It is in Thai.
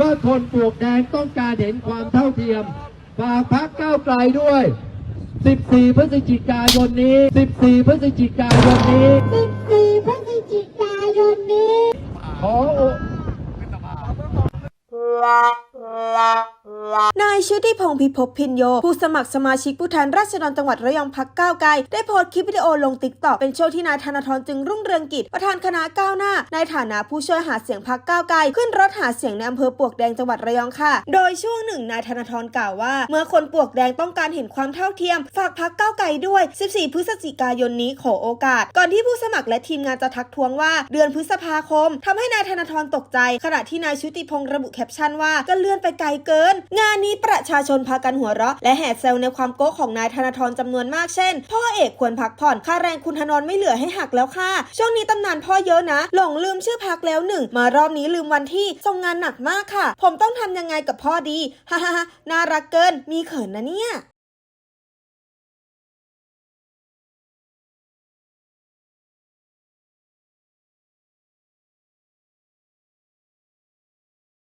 ว่าคนปลวกแดงต้องการเห็นความเท่าเทียมฝากพักก้าวไกลด้วย 14 พฤศจิกายนนี้ 14 พฤศจิกายนนี้ 14พฤ นายชุติพงพิภพพินโย ผู้สมัครสมาชิกผู้แทนราษฎรจังหวัดระยองพักก้าวไกลได้โพสต์คลิปวิดีโอลงติ๊กต็อกเป็นช่วงที่นายธนาธรจึงรุ่งเรืองกิจประธานคณะก้าวหน้า ในฐานะผู้ช่วยหาเสียงพักก้าวไกลขึ้นรถหาเสียงในอำเภอปวกแดงจังหวัดระยองค่ะ โดยช่วงหนึ่งนายธนาธรกล่าวว่า เมื่อคนปวกแดงต้องการเห็นความเท่าเทียม ฝากพักก้าวไกลด้วย 14 พฤศจิกายนนี้ขอโอกาส ก่อนที่ผู้สมัครและทีมงานจะทักท้วงว่า เดือนพฤษภาคมทำให้นายธนาธรตกใจ ขณะที่นายชุติพงศ์ระบุแคปชั่นว่าก็เลื่อนไปไกลเกิน งานนี้ปประชาชนพากันหัวเราะ และแห่เซลในความโก้ของนายธนาธรจำนวนมากเช่น พ่อเอกควรพักผ่อนค่าแรงคุณธนนไม่เหลือให้หักแล้วค่ะ ช่วงนี้ตำนานพ่อเยอะนะ หลงลืมชื่อพักแล้วหนึ่ง มารอบนี้ลืมวันที่ส่งงานหนักมากค่ะ ผมต้องทำยังไงกับพ่อดีฮ่าฮ่าฮ่าน่ารักเกิน มีเขินนะเนี่ย